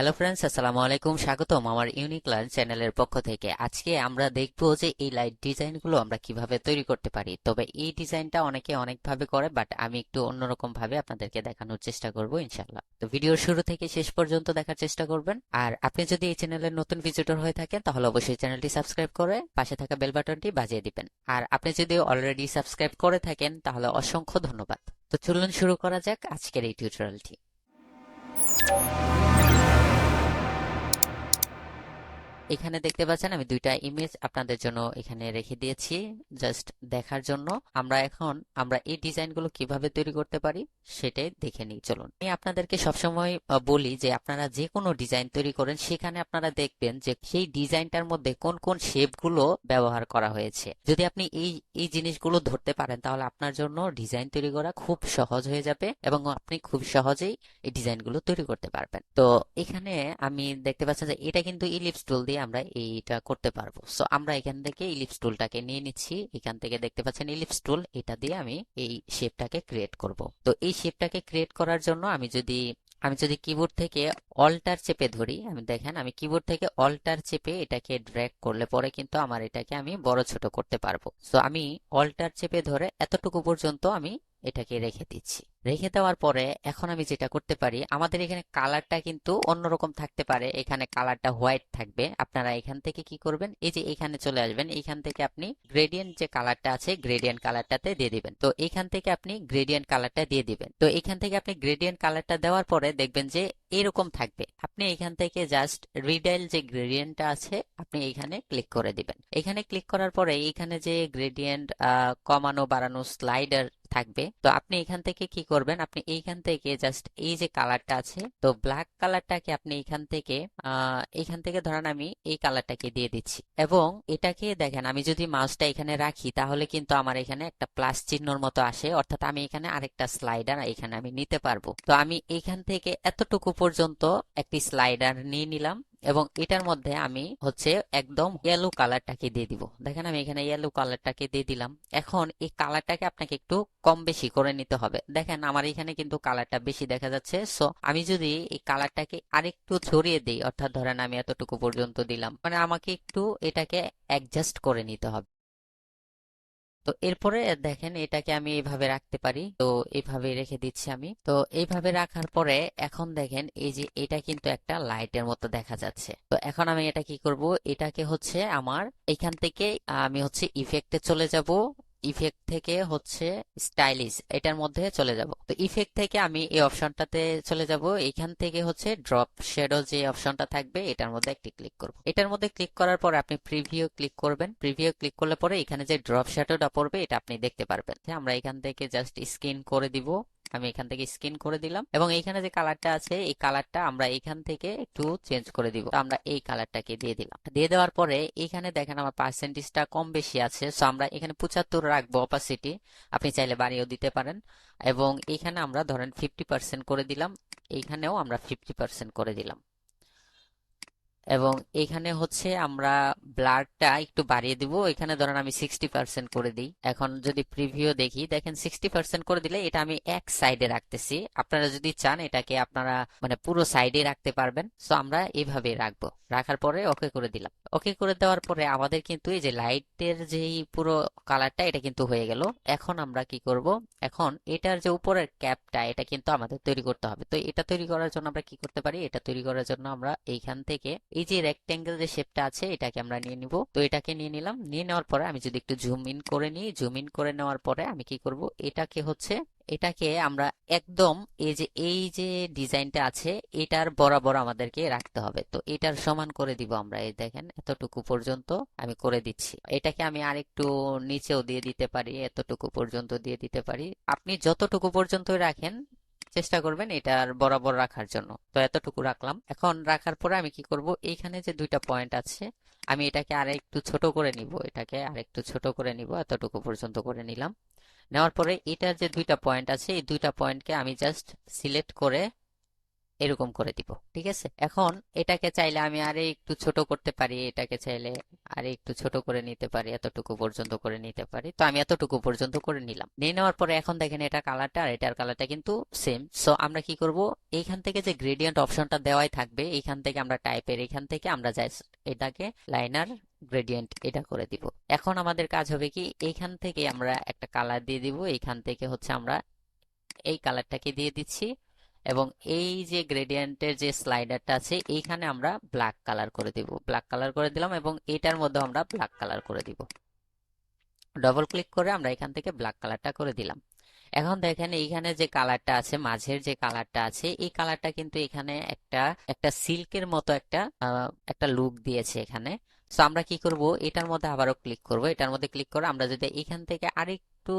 Hello friends আসসালামু আলাইকুম স্বাগতম আমার ইউনিক লার্ন চ্যানেলের পক্ষ থেকে। আজকে আমরা দেখব যে এই লাইট ডিজাইনগুলো আমরা কীভাবে তৈরি করতে পারি। তবে এই ডিজাইনটা অনেকে অনেকভাবে করে বাট আমি একটু অন্যরকম ভাবে আপনাদেরকে দেখানোর চেষ্টা করব ইনশাল্লাহ তো ভিডিওর শুরু থেকে শেষ পর্যন্ত দেখার চেষ্টা করবেন। আর আপনি যদি এই চ্যানেলের নতুন ভিজিটর হয়ে থাকেন, তাহলে অবশ্যই চ্যানেলটি সাবস্ক্রাইব করে পাশে থাকা বেল বাটনটি বাজিয়ে দিবেন। আর আপনি যদি অলরেডি সাবস্ক্রাইব করে থাকেন, তাহলে অসংখ্য ধন্যবাদ। তো চলুন শুরু করা যাক আজকের এই টিউটোরিয়ালটি এখানে দেখতে পাচ্ছেন আমি দুইটা ইমেজ আপনাদের জন্য এখানে রেখে দিয়েছি জাস্ট দেখার জন্য। আমরা এখন, আমরা এই ডিজাইনগুলো কীভাবে তৈরি করতে পারি সেটাই দেখে নিই, চলুন। আমি আপনাদেরকে সবসময় বলি যে আপনারা যে কোনো ডিজাইন তৈরি করেন, সেখানে আপনারা দেখবেন যে সেই ডিজাইনটার মধ্যে কোন কোন শেপগুলো ব্যবহার করা হয়েছে। যদি আপনি এই এই জিনিসগুলো ধরতে পারেন, তাহলে আপনার জন্য ডিজাইন তৈরি করা খুব সহজ হয়ে যাবে এবং আপনি খুব সহজেই এই ডিজাইনগুলো তৈরি করতে পারবেন। তো এখানে আমি দেখতে পাচ্ছেন যে এটা কিন্তু ইলিপস টুল দিয়ে আমরা এইটা করতে পারব। সো আমরা এখান থেকে ইলিপস টুলটাকে নিয়ে নিচ্ছি। এখান থেকে দেখতে পাচ্ছেন ইলিপস টুল এটা দিয়ে আমি এই শেপটাকে ক্রিয়েট করব। তো এই শেপটাকে ক্রিয়েট করার জন্য আমি যদি আমি যদি কিবোর্ড থেকে অল্টার চেপে ধরি, আমি দেখেন, আমি কিবোর্ড থেকে অল্টার চেপে এটাকে ড্র্যাগ করলে পরে কিন্তু আমার এটাকে আমি বড় ছোট করতে পারব। সো আমি অল্টার চেপে ধরে এতটুকু পর্যন্ত আমি এটাকে রেখে দিচ্ছি। রেখে দেওয়ার পরে এখন আমি যেটা করতে পারি, আমাদের এখানে কালারটা কিন্তু অন্যরকম থাকতে পারে। এখানে কালারটা হোয়াইট থাকবে। আপনারা এখান থেকে কি করবেন? এই যে এখানে চলে আসবেন। এখান থেকে আপনি গ্রেডিয়েন্ট যে কালারটা আছে গ্রেডিয়েন্ট কালারটাতে দিয়ে দিবেন। তো এখান থেকে আপনি গ্রেডিয়েন্ট কালারটা দিয়ে দিবেন। তো এখান থেকে আপনি গ্রেডিয়েন্ট কালারটা দেওয়ার পরে দেখবেন যে এরকম থাকবে। আপনি এখান থেকে জাস্ট রিডাইল যে গ্রেডিয়েন্টটা আছে, আপনি এখানে ক্লিক করে দিবেন। এখানে ক্লিক করার পরে এখানে যে গ্রেডিয়েন্ট কমানো, বাড়ানো স্লাইডার থাকবে, তো আপনি এখান থেকে কি করবেন, আপনি এইখান থেকে জাস্ট এই যে কালারটা আছে, তো ব্ল্যাক কালারটাকে আপনি এখান থেকে এখান থেকে ধরেন আমি এই কালারটাকে দিয়ে দিচ্ছি। এবং এটাকে দেখেন, আমি যদি মাউসটা এখানে রাখি, তাহলে কিন্তু আমার এখানে একটা প্লাস চিহ্নর মতো আসে, অর্থাৎ আমি এখানে আরেকটা স্লাইডার এখানে আমি নিতে পারব। তো আমি এখান থেকে এতটুকু পর্যন্ত একটি স্লাইডার নিয়ে নিলাম। এবং এটার মধ্যে আমি হচ্ছে একদম ইয়েলো কালারটাকে দিয়ে দিব। দেখেন আমি এখানে ইয়েলো কালারটাকে দিয়ে দিলাম। এখন এই কালারটাকে আপনাকে একটু কম বেশি করে নিতে হবে। দেখেন আমার এখানে কিন্তু কালারটা বেশি দেখা যাচ্ছে। সো আমি যদি এই কালারটাকে আরেকটু ছড়িয়ে দিই, অর্থাৎ ধরেন আমি এতটুকু পর্যন্ত দিলাম মানে আমাকে একটু এটাকে অ্যাডজাস্ট করে নিতে হবে। তো এরপরে দেখেন এটাকে আমি এইভাবে রাখতে পারি। তো এইভাবে রেখে দিচ্ছি আমি। তো এইভাবে রাখার পরে এখন দেখেন এই যে এটা কিন্তু একটা লাইটের মতো দেখা যাচ্ছে। তো এখন আমি এটা কি করব? এটাকে হচ্ছে আমার এখান থেকে আমি হচ্ছে ইফেক্টে চলে যাব। ইফেক্ট থেকে হচ্ছে স্টাইলিশ এটার মধ্যে চলে যাব। তো ইফেক্ট থেকে আমি এই অপশনটাতে চলে যাব। এখান থেকে হচ্ছে ড্রপ শেডো যে অপশনটা থাকবে, এটার মধ্যে একটি ক্লিক করব। এটার মধ্যে ক্লিক করার পর আপনি প্রিভিউ ক্লিক করবেন। প্রিভিউ ক্লিক করলে পরে এখানে যে ড্রপ শ্যাডোটা পড়বে, এটা আপনি দেখতে পারবেন। আমরা এখান থেকে জাস্ট স্ক্রিন করে দিব। আমি এখান থেকে স্ক্রিন করে দিলাম। এবং এইখানে যে কালারটা আছে, এই কালারটা আমরা এখান থেকে একটু চেঞ্জ করে দিব। আমরা এই কালারটাকে দিয়ে দিলাম। দিয়ে দেওয়ার পরে এখানে দেখেন আমার পার্সেন্টেজটা কম বেশি আছে। সো আমরা এখানে পঁচাত্তর রাখব অপাসিটি আপনি চাইলে বাড়িয়েও দিতে পারেন। এবং এখানে আমরা ধরেন ফিফটি পার্সেন্ট করে দিলাম। এইখানেও আমরা ফিফটি পার্সেন্ট করে দিলাম। এবং এখানে হচ্ছে আমরা ব্লারটা একটু বাড়িয়ে দিব। এখানে ধরেন আমি সিক্সটি পার্সেন্ট করে দিই। এখন যদি প্রিভিউ দেখি, দেখেন সিক্সটি পার্সেন্ট করে দিলে এটা আমি এক সাইডে রাখতেছি। আপনারা যদি চান এটাকে আপনারা মানে পুরো সাইডে রাখতে পারবেন। সো আমরা এভাবে রাখব। রাখার পরে ওকে করে দিলাম। ওকে করে দেওয়ার পরে আমাদের কিন্তু এই যে লাইটের যেই পুরো কালারটা, এটা কিন্তু হয়ে গেল। এখন আমরা কি করব? এখন এটার যে উপরের ক্যাপটা, এটা কিন্তু আমাদের তৈরি করতে হবে। তো এটা তৈরি করার জন্য আমরা কি করতে পারি? এটা তৈরি করার জন্য আমরা এইখান থেকে এই যে রেক্টেঙ্গেল যে শেপটা আছে, এটাকে আমরা নিয়ে নিব। তো এটাকে নিয়ে নিলাম। নিয়ে নেওয়ার পরে আমি যদি একটু জুম ইন করে নিই জুম ইন করে নেওয়ার পরে আমি কি করব? এটাকে হচ্ছে এটাকে আমরা একদম এই যে এই যে ডিজাইনটা আছে, এটার বরাবর আমাদেরকে রাখতে হবে। তো এটার সমান করে দিব আমরা, এই দেখেন, এতটুকু পর্যন্ত আমি করে দিচ্ছি। এটাকে আমি আরেকটু নিচেও দিয়ে দিতে পারি, এতটুকু পর্যন্ত দিয়ে দিতে পারি। আপনি যতটুকু পর্যন্ত রাখেন চেষ্টা করবেন এটার বরাবর রাখার জন্য। তো এতটুকু রাখলাম। এখন রাখার পরে আমি কি করব, এইখানে যে দুইটা পয়েন্ট আছে, আমি এটাকে আর একটু ছোট করে নিব। এটাকে আর একটু ছোট করে নিব, এতটুকু পর্যন্ত করে নিলাম। নেওয়ার পরে এটার যে দুইটা পয়েন্ট আছে, এই দুইটা পয়েন্টকে আমি জাস্ট সিলেক্ট করে এরকম করে দিব, ঠিক আছে? এখন এটাকে চাইলে আমি আরে একটু ছোট করতে পারি, এটাকে চাইলে আর একটু ছোট করে নিতে পারি, এতটুকু পর্যন্ত করে নিতে পারি। তো আমি এতটুকু পর্যন্ত করে নিলাম। নিয়ে নেওয়ার পরে এখন দেখেন এটা কালারটা আর এটার কালারটা কিন্তু সেম সো আমরা কি করব? এইখান থেকে যে গ্রেডিয়েন্ট অপশনটা দেওয়াই থাকবে, এইখান থেকে আমরা টাইপের এখান থেকে আমরা যাই এটাকে লাইনার গ্রেডিয়েন্ট এটা করে দিব। এখন আমাদের কাজ হবে কি, এইখান থেকে আমরা একটা কালার দিয়ে দিব, এইখান থেকে হচ্ছে আমরা এই কালারটাকে দিয়ে দিচ্ছি। এবং এই যে গ্রেডিয়েন্টের যে স্লাইডারটা আছে, এইখানে আমরা ব্ল্যাক কালার করে দিব। ব্ল্যাক কালার করে দিলাম এবং এটার মধ্যে আমরা ব্ল্যাক কালার করে দিব। ডবল ক্লিক করে আমরা এখান থেকে ব্ল্যাক কালারটা করে দিলাম। এখন দেখেন এইখানে যে কালারটা আছে, মাঝের যে কালারটা আছে, এই কালারটা কিন্তু এখানে একটা একটা সিল্কের মতো একটা একটা লুক দিয়েছে এখানে। সো আমরা কি করব? এটার মধ্যে আবারও ক্লিক করব। এটার মধ্যে ক্লিক করে আমরা যদি এখান থেকে আরেকটু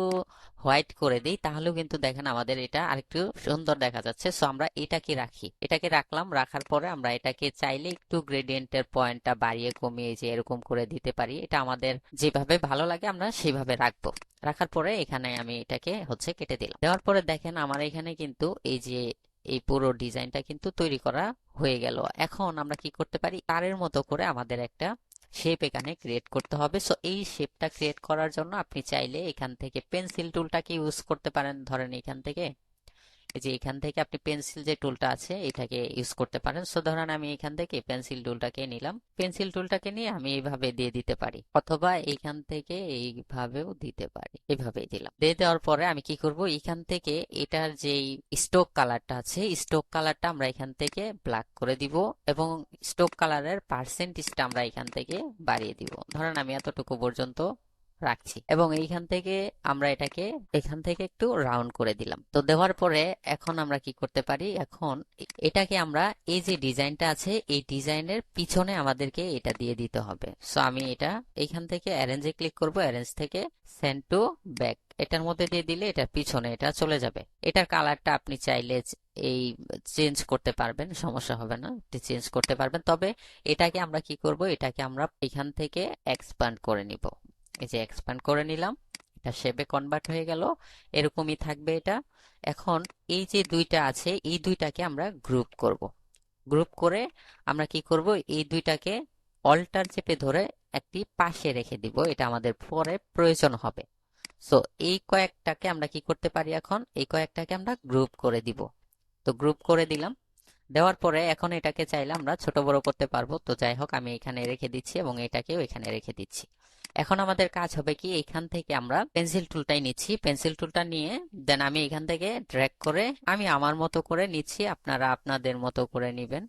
হোয়াইট করে দিই, তাহলেও কিন্তু দেখেন আমাদের এটা আরেকটু সুন্দর দেখা যাচ্ছে। সো আমরা এটাকে রাখি। এটাকে রাখলাম। রাখার পরে আমরা এটাকে চাইলে একটু গ্রেডিয়েন্টের পয়েন্টটা বাড়িয়ে কমিয়ে যে এরকম করে দিতে পারি, এটা আমাদের যেভাবে ভালো লাগে আমরা সেভাবে রাখব। রাখার পরে এখানে আমি এটাকে হচ্ছে কেটে দিলাম। দেওয়ার পরে দেখেন আমার এখানে কিন্তু এই যে এই পুরো ডিজাইনটা কিন্তু তৈরি করা হয়ে গেল। এখন আমরা কি করতে পারি? তারের মতো করে আমাদের একটা শেপ এখানে ক্রিয়েট করতে হবে। সো এই শেপটা ক্রিয়েট করার জন্য আপনি চাইলে এখান থেকে পেন্সিল টুলটাকে ইউজ করতে পারেন। ধরেন এখান থেকে যে এখান থেকে আপনি পেন্সিল যে টুলটা আছে, এটাকে ইউজ করতে পারেন। সো ধরেন আমি এখান থেকে পেন্সিল টুলটাকে নিলাম। পেন্সিল টুলটাকে নিয়ে আমি এইভাবে দিয়ে দিতে পারি। অথবা এখান থেকে এইভাবেও দিতে পারি। এইভাবেই দিলাম। দিয়ে দেওয়ার পরে আমি কি করব? এখান থেকে এটার যেই স্টোক কালারটা আছে স্টোক কালারটা আমরা এখান থেকে ব্ল্যাক করে দিব এবং স্টোক কালারের পার্সেন্টেজটা আমরা এখান থেকে বাড়িয়ে দিব। ধরেন আমি এতটুকু পর্যন্ত রাখছি। এবং এইখান থেকে আমরা এটাকে, এখান থেকে একটু রাউন্ড করে দিলাম। তো দেওয়ার পরে এখন আমরা কি করতে পারি? এখন এটাকে আমরা, এই যে ডিজাইনটা আছে, এই ডিজাইনের পিছনে আমাদেরকে এটা দিয়ে দিতে হবে। সো আমি এটা এইখান থেকে অ্যারেঞ্জে ক্লিক করব। অ্যারেঞ্জ থেকে সেন্ড টু ব্যাক এটার মধ্যে দিয়ে দিলে এটার পিছনে, এটা চলে যাবে। এটার কালারটা আপনি চাইলে এই চেঞ্জ করতে পারবেন, সমস্যা হবে না। চেঞ্জ করতে পারবেন। তবে এটাকে আমরা কি করব? এটাকে আমরা এখান থেকে এক্সপ্যান্ড করে নিব। এই যে এক্সপ্যান্ড করে নিলাম, এটা শেপে কনভার্ট হয়ে গেল, এরকমই থাকবে এটা। এখন এই যে দুইটা আছে, এই দুইটাকে আমরা গ্রুপ করব। গ্রুপ করে আমরা কি করব? এই দুইটাকে অল্টার চেপে ধরে একটি পাশে রেখে দিব, এটা আমাদের পরে প্রয়োজন হবে। সো এই কয়েকটাকে আমরা কি করতে পারি এখন? এই কয়েকটাকে আমরা গ্রুপ করে দিব। তো গ্রুপ করে দিলাম। দেওয়ার পরে এখন এটাকে চাইলে আমরা ছোট বড় করতে পারব। তো যাই হোক, আমি এখানে রেখে দিচ্ছি এবং এটাকেও এখানে রেখে দিচ্ছি। এখন আমাদের কাজ হবে কি, এখান থেকে আমরা পেন্সিল টুলটাই নিচ্ছি। পেন্সিল টুলটা নিয়ে দেন আমি এখান থেকে ড্র্যাগ করে, আমি আমার মতো করে নিচ্ছি, আপনারা আপনাদের মতো করে নিবেন।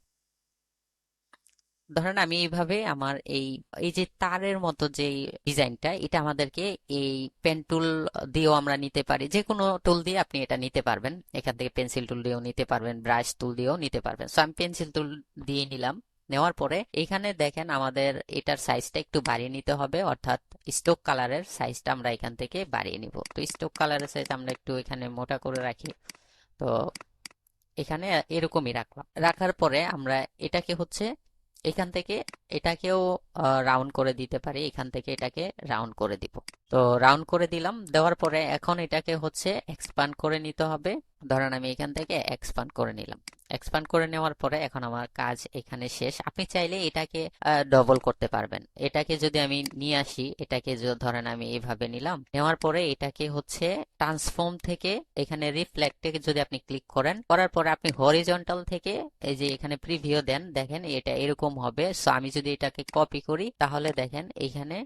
ধরেন আমি এইভাবে আমার এই এই যে তারের মতো যে ডিজাইনটা, এটা আমাদেরকে এই পেন টুল দিয়েও আমরা নিতে পারি। যে কোনো টুল দিয়ে আপনি এটা নিতে পারবেন। এখান থেকে পেন্সিল টুল দিয়েও নিতে পারবেন ব্রাশ টুল দিয়েও নিতে পারবেন। সো আমি পেন্সিল টুল দিয়ে নিলাম। নেওয়ার পরে এখানে দেখেন আমাদের এটার সাইজটা একটু বাড়িয়ে নিতে হবে, অর্থাৎ স্টোক কালারের সাইজটা আমরা এখান থেকে বাড়িয়ে নিব। তো স্টোক কালারের সাইজ আমরা একটু এখানে মোটা করে রাখি। তো এখানে এরকমই রাখলাম। রাখার পরে আমরা এটাকে হচ্ছে এখান থেকে এটাকেও রাউন্ড করে দিতে পারি। এখান থেকে এটাকে রাউন্ড করে দিব। তো রাউন্ড করে দিলাম। দেওয়ার পরে এখন এটাকে হচ্ছে এক্সপান্ড করে নিতে হবে। ধরেন আমি এখান থেকে এক্সপান্ড করে নিলাম। এক্সপান্ড করে নেওয়ার পরে এখন আমার কাজ এখানে শেষ। আপনি চাইলে এটাকে ডবল করতে পারবেন। এটাকে যদি আমি নিয়ে আসি, এটাকে ধরেন আমি এইভাবে নিলাম। নেওয়ার পরে এটাকে হচ্ছে ট্রান্সফর্ম থেকে এখানে রিফ্লেক্টে যদি আপনি ক্লিক করেন, করার পরে আপনি হরিজন্টাল থেকে এই যে এখানে প্রিভিউ দেন, দেখেন এটা এরকম হবে। সো আমি যদি এটাকে কপি করি, তাহলে দেখেন এইখানে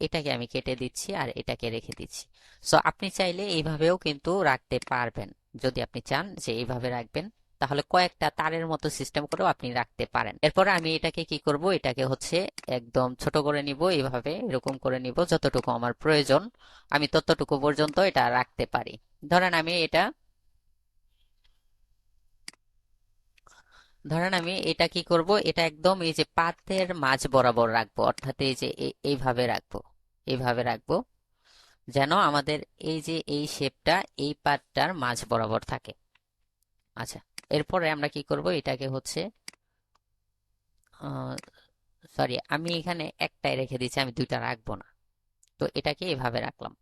এটাকে আমি কেটে দিচ্ছি আর এটাকে রেখে দিচ্ছি। সো আপনি চাইলে এইভাবেও কিন্তু রাখতে পারবেন। যদি আপনি চান যে এইভাবে রাখবেন, তাহলে কয়েকটা তারের মতো সিস্টেম করেও আপনি রাখতে পারেন। এরপরে আমি এটাকে কি করব? এটাকে হচ্ছে একদম ছোট করে নিব, এইভাবে এরকম করে নিব, যতটুকু আমার প্রয়োজন। আমি ততটুকু পর্যন্ত এটা রাখতে পারি। ধরেন আমি এটা ধরেন আমি এটা কি করব? এটা একদম এই যে পাতের মাঝ বরাবর রাখব, অর্থাৎ এই যে এই- এইভাবে রাখব এইভাবে রাখব, যেন আমাদের এই যে এই শেপটা, এই পাতটার মাঝ বরাবর থাকে। আচ্ছা এরপরে আমরা কি করব? এটাকে হচ্ছে সরি আমি এখানে একটাই রেখে দিচ্ছি আমি দুইটা রাখব না। তো এটাকে এভাবে রাখলাম।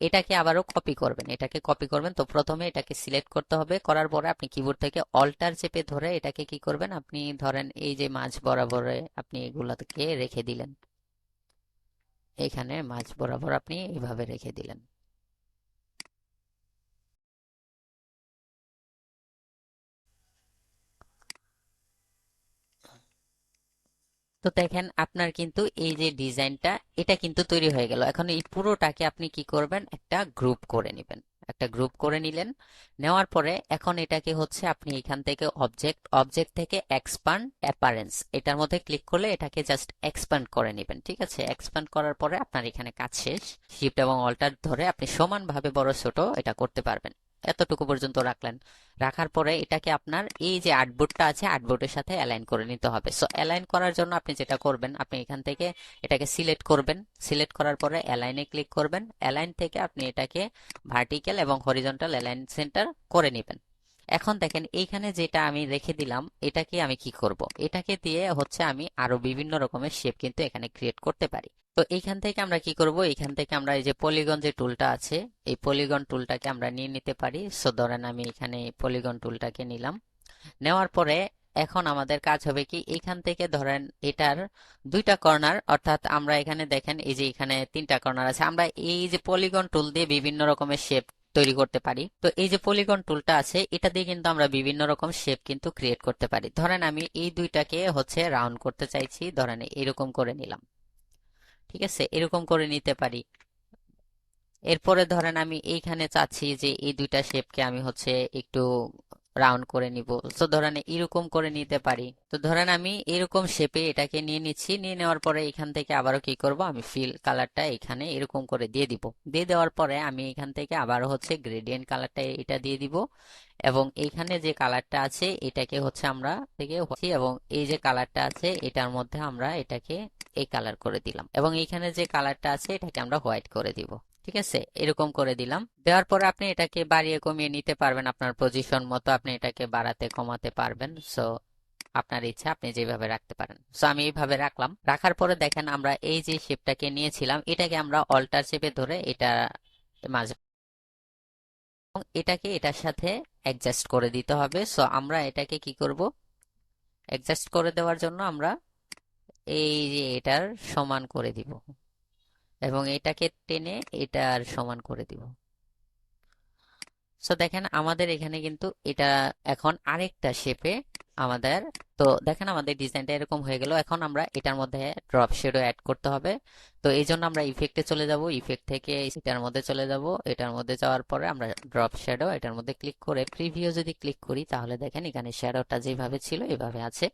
এটাকে আবারও কপি করবেন। এটাকে কপি করবেন। তো প্রথমে এটাকে সিলেক্ট করতে হবে। করার পরে আপনি কিবোর্ড থেকে অল্টার চেপে ধরে এটাকে কি করবেন? আপনি ধরেন এই যে মাঝ বরাবরে আপনি এগুলাকে রেখে দিলেন। এখানে মাঝ বরাবর আপনি এভাবে রেখে দিলেন। তো দেখেন, আপনার কিন্তু এই যে ডিজাইনটা, এটা কিন্তু তৈরি হয়ে গেল। এখন এই পুরোটাকে আপনি কি করবেন? একটা গ্রুপ করে নেবেন। একটা গ্রুপ করে নিলেন। নেওয়ার পরে এখন এটাকে হচ্ছে আপনি এখান থেকে অবজেক্ট অবজেক্ট থেকে এক্সপান্ড অ্যাপারেন্স এটার মধ্যে ক্লিক করলে এটাকে জাস্ট এক্সপান্ড করে নেবেন, ঠিক আছে? এক্সপান্ড করার পরে আপনার এখানে কাজ শেষ। শিফট এবং অল্টার ধরে আপনি সমানভাবে বড় ছোট এটা করতে পারবেন। এতটুকু পর্যন্ত রাখলেন। রাখার পরে এটাকে আপনার এই যে আর্টবোর্ডটা আছে আর্টবোর্ডের সাথে অ্যালাইন করে নিতে হবে। সো অ্যালাইন করার জন্য আপনি যেটা করবেন, আপনি এখান থেকে এটাকে সিলেক্ট করবেন। সিলেক্ট করার পরে অ্যালাইনে ক্লিক করবেন। অ্যালাইন থেকে আপনি এটাকে ভার্টিক্যাল এবং হরিজন্টাল অ্যালাইন সেন্টার করে নেবেন। এখন দেখেন, এইখানে যেটা আমি রেখে দিলাম, এটাকে আমি কি করব? এটাকে দিয়ে হচ্ছে আমি আরও বিভিন্ন রকমের শেপ কিন্তু এখানে ক্রিয়েট করতে পারি। তো এইখান থেকে আমরা কি করব? এইখান থেকে আমরা এই যে পলিগন যে টুলটা আছে, এই পলিগন টুলটাকে আমরা নিয়ে নিতে পারি। সো ধরেন আমি এখানে পলিগন টুলটাকে নিলাম। নেওয়ার পরে এখন আমাদের কাজ হবে কি এইখান থেকে ধরেন এটার দুইটা কর্নার অর্থাৎ আমরা এখানে দেখেন, এই যে এখানে তিনটা কর্নার আছে। আমরা এই যে পলিগন টুল দিয়ে বিভিন্ন রকমের শেপ তৈরি করতে পারি। তো এই যে পলিগন টুলটা আছে, এটা দিয়ে কিন্তু আমরা বিভিন্ন রকম শেপ কিন্তু ক্রিয়েট করতে পারি। ধরেন আমি এই দুইটাকে হচ্ছে রাউন্ড করতে চাইছি। ধরেন এরকম করে নিলাম। ঠিক আছে? এরকম করে নিতে পারি। এরপরে ধরেন আমি এইখানে চাচ্ছি যে এই দুইটা শেপকে আমি হচ্ছে একটু রাউন্ড করে নিব। তো ধরেন এরকম করে নিতে পারি। তো ধরেন আমি এরকম শেপে এটাকে নিয়ে নিচ্ছি। নিয়ে নেওয়ার পরে এখান থেকে আবারও কি করব? আমি ফিল কালারটা এখানে এরকম করে দিয়ে দিব। দিয়ে দেওয়ার পরে আমি এখান থেকে আবারও হচ্ছে গ্রেডিয়েন্ট কালারটা এটা দিয়ে দিব। এবং এইখানে যে কালারটা আছে, এটাকে হচ্ছে আমরা থেকে এবং এই যে কালারটা আছে, এটার মধ্যে আমরা এটাকে এই কালার করে দিলাম। এবং এইখানে যে কালারটা আছে, এটাকে আমরা হোয়াইট করে দিব। ঠিক আছে? এরকম করে দিলাম। দেওয়ার পরে আপনি এটাকে বাড়িয়ে কমিয়ে নিতে পারবেন আপনার পজিশন মতো, আপনি এটাকে বাড়াতে কমাতে পারবেন। সো আপনার ইচ্ছা, আপনি যেভাবে রাখতে পারেন। সো আমি এইভাবে রাখলাম। রাখার পরে দেখেন আমরা এই যে শেপটাকে নিয়েছিলাম, এটাকে আমরা অল্টার শেপে ধরে এটা মাঝে এটাকে এটার সাথে অ্যাডজাস্ট করে দিতে হবে। সো আমরা এটাকে কি করব? অ্যাডজাস্ট করে দেওয়ার জন্য আমরা এই যে এটার সমান করে দিব। এবং এটাকে টেনে এটার সমান করে দিব। সো দেখেন আমাদের এখানে কিন্তু এটা এখন আরেকটা শেপে আমাদের, তো দেখেন আমাদের ডিজাইনটা এরকম হয়ে গেল। এখন আমরা এটার মধ্যে ড্রপ শেডো অ্যাড করতে হবে। তো এই জন্য আমরা ইফেক্টে চলে যাব। ইফেক্ট থেকে এটার মধ্যে চলে যাব। এটার মধ্যে যাওয়ার পরে আমরা ড্রপ শ্যাডো এটার মধ্যে ক্লিক করে প্রিভিউ যদি ক্লিক করি, তাহলে দেখেন এখানে শ্যাডোটা যেভাবে ছিল এভাবে আছে।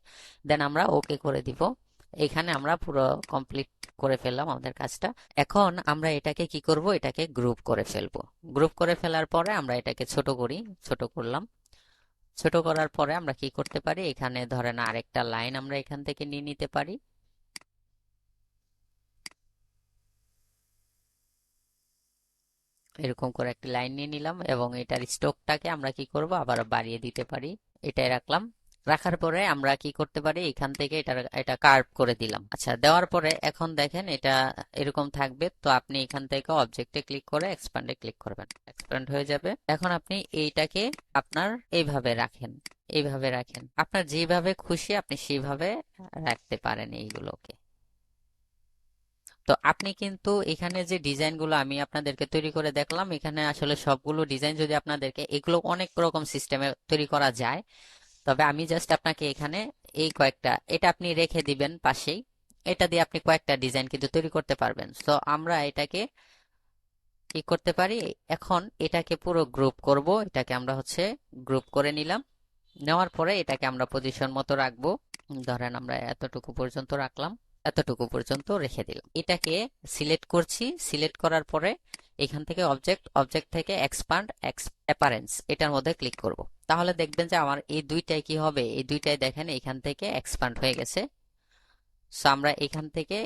দেন আমরা ওকে করে দিব। এখানে আমরা পুরো কমপ্লিট করে ফেললাম আমাদের কাজটা। এখন আমরা এটাকে কি করব? এটাকে গ্রুপ করে ফেলব। গ্রুপ করে ফেলার পরে আমরা এটাকে ছোট করি, ছোট করলাম। ছোট করার পরে আমরা কি করতে পারি? এখানে ধরেন আরেকটা লাইন আমরা এখান থেকে নিয়ে নিতে পারি। এরকম করে একটি লাইন নিয়ে নিলাম এবং এটার স্টোকটাকে আমরা কি করব? আবার বাড়িয়ে দিতে পারি। এটাই রাখলাম। রাখার পরে আমরা কি করতে পারি? এখান থেকে এটা এটা কার্ভ করে দিলাম। আচ্ছা দেওয়ার পরে এখন দেখেন এটা এরকম থাকবে। তো আপনি এখান থেকে অবজেক্টে ক্লিক করে এক্সপ্যান্ডে ক্লিক করবেন। এক্সপ্যান্ড হয়ে যাবে। এখন আপনি এইটাকে আপনার এইভাবে রাখেন এইভাবে রাখেন। আপনার যেভাবে খুশি আপনি সেইভাবে রাখতে পারেন এইগুলোকে। তো আপনি কিন্তু এখানে যে ডিজাইনগুলো আমি আপনাদেরকে তৈরি করে দেখলাম, এখানে আসলে সবগুলো ডিজাইন যদি আপনাদেরকে, এগুলো অনেক রকম সিস্টেমে তৈরি করা যায়। তবে আমি জাস্ট আপনাকে এখানে এই কয়েকটা, এটা আপনি রেখে দিবেন পাশেই। এটা দিয়ে আপনি কয়েকটা ডিজাইন কিন্তু তৈরি করতে পারবেন। তো আমরা এটাকে কি করতে পারি? এখন এটাকে পুরো গ্রুপ করব। এটাকে আমরা হচ্ছে গ্রুপ করে নিলাম। নেওয়ার পরে এটাকে আমরা পজিশন মতো রাখব। ধরেন আমরা এতটুকু পর্যন্ত রাখলাম। এতটুকু পর্যন্ত রেখে দিলাম। এটাকে সিলেক্ট করছি। সিলেক্ট করার পরে এখান থেকে অবজেক্ট অবজেক্ট থেকে এক্সপান্ড অ্যাপারেন্স এটার মধ্যে ক্লিক করব। তাহলে দেখবেন যে আমার এই দুইটাই কি হবে? এই দুইটাই দেখেন এখান থেকে এক্সপান্ড হয়ে গেছে। সো আমরা এখান থেকে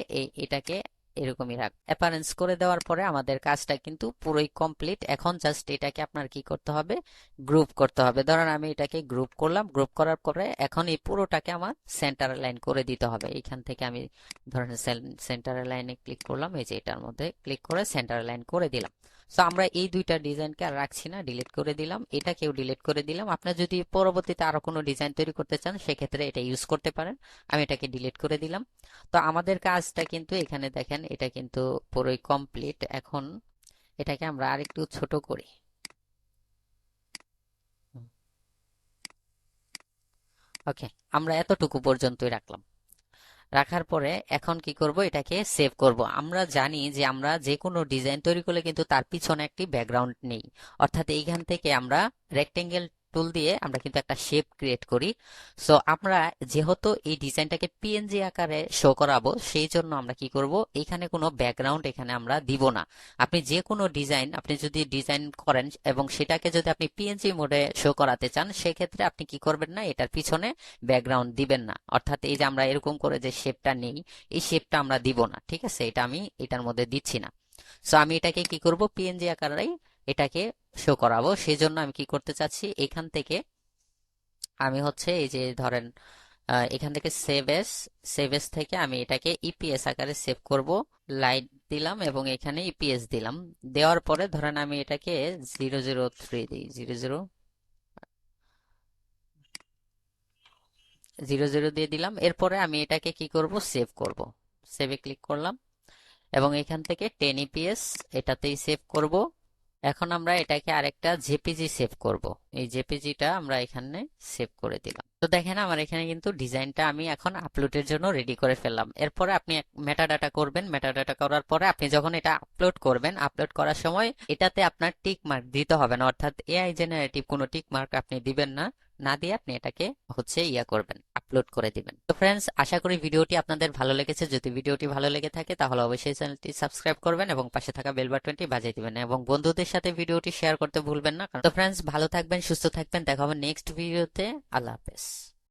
এটাকে এরকমই রাখ। অ্যাপারেন্স করে দেওয়ার পরে আমাদের কাজটা কিন্তু পুরোই কমপ্লিট এখন জাস্ট এটাকে আপনার কি করতে হবে? গ্রুপ করতে হবে। ধরেন আমি এটাকে গ্রুপ করলাম। গ্রুপ করার পরে এখন এই পুরোটাকে আমার সেন্টার লাইন করে দিতে হবে। এখান থেকে আমি ধরেন সেন্টার লাইনে ক্লিক করলাম। এই যে এটার মধ্যে ক্লিক করে সেন্টার লাইন করে দিলাম। সো আমরা এই দুইটা ডিজাইনকে আর রাখছি না ডিলিট করে দিলাম। এটাকেও ডিলিট করে দিলাম। আপনার যদি পরবর্তীতে আরও কোনো ডিজাইন তৈরি করতে চান, সেক্ষেত্রে এটা ইউজ করতে পারেন। আমি এটাকে ডিলিট করে দিলাম। তো, আমাদের কাজটা কিন্তু এখানে দেখেন, এটা কিন্তু পুরোই কমপ্লিট এখন এটাকে আমরা আরেকটু ছোট করি। ওকে আমরা এতটুকু পর্যন্তই রাখলাম। রাখার পরে এখন কি করব? এটাকে সেভ করব। আমরা জানি যে আমরা যে কোনো ডিজাইন তৈরি করলে কিন্তু তার পিছনে একটি ব্যাকগ্রাউন্ড নেই। অর্থাৎ এইখান থেকে আমরা রেক্টেঙ্গেল টুল দিয়ে আমরা কিন্তু একটা শেপ ক্রিয়েট করি। সো আমরা যেহেতু এই ডিজাইনটাকে পিএনজি আকারে শো করাবো, সেই জন্য আমরা কি করব, এখানে কোনো ব্যাকগ্রাউন্ড এখানে আমরা দিব না। আপনি যে কোনো ডিজাইন আপনি যদি ডিজাইন করেন এবং সেটাকে যদি আপনি পিএনজি মোডে শো করাতে চান, সেক্ষেত্রে আপনি কি করবেন না, এটার পিছনে ব্যাকগ্রাউন্ড দিবেন না। অর্থাৎ এই যে আমরা এরকম করে যে শেপটা নেই, এই শেপটা আমরা দিব না, ঠিক আছে? এটা আমি এটার মধ্যে দিচ্ছি না। সো আমি এটাকে কি করব পিএনজি আকারেই এটাকে শো করাবো। সেই জন্য আমি কি করতে চাচ্ছি, এখান থেকে আমি হচ্ছে এই যে ধরেন এখান থেকে সেভ এস সেভ এস থেকে আমি এটাকে ইপিএস আকারে সেভ করব। লাইট দিলাম এবং এখানে ইপিএস দিলাম। দেওয়ার পরে ধরেন আমি এটাকে জিরো জিরো থ্রি দিই। জিরো জিরো জিরো জিরো দিয়ে দিলাম। এরপরে আমি এটাকে কি করব সেভ করব। সেভে ক্লিক করলাম এবং এখান থেকে টেন ইপিএস এটাতেই সেভ করব। এখন আমরা এটাকে আরেকটা জেপিজি সেভ করব। এই জেপিজিটা আমরা এখানে সেভ করে দিলাম। তো দেখেন আমার এখানে কিন্তু ডিজাইনটা আমি এখন আপলোডের জন্য রেডি করে ফেললাম। এরপরে আপনি মেটাডাটা করবেন। মেটাডাটা করার পরে আপনি যখন এটা আপলোড করবেন আপলোড করার সময় এটাতে আপনার টিক মার্ক দিতে হবে না। অর্থাৎ এআই জেনারেটিভ কোনো টিক মার্ক আপনি দিবেন না। না দিয়ে আপনি এটাকে হচ্ছে ইয়া করবেন আপলোড করে দিবেন। তো ফ্রেন্ডস আশা করি ভিডিওটি আপনাদের ভালো লেগেছে। যদি ভিডিওটি ভালো লেগে থাকে, তাহলে অবশ্যই চ্যানেলটি সাবস্ক্রাইব করবেন এবং পাশে থাকা বেল বাটনটি বাজিয়ে দিবেন। এবং বন্ধুদের সাথে ভিডিওটি শেয়ার করতে ভুলবেন না। তো ফ্রেন্ডস ভালো থাকবেন, সুস্থ থাকবেন। দেখা হবে নেক্সট ভিডিওতে আল্লাহ হাফেজ।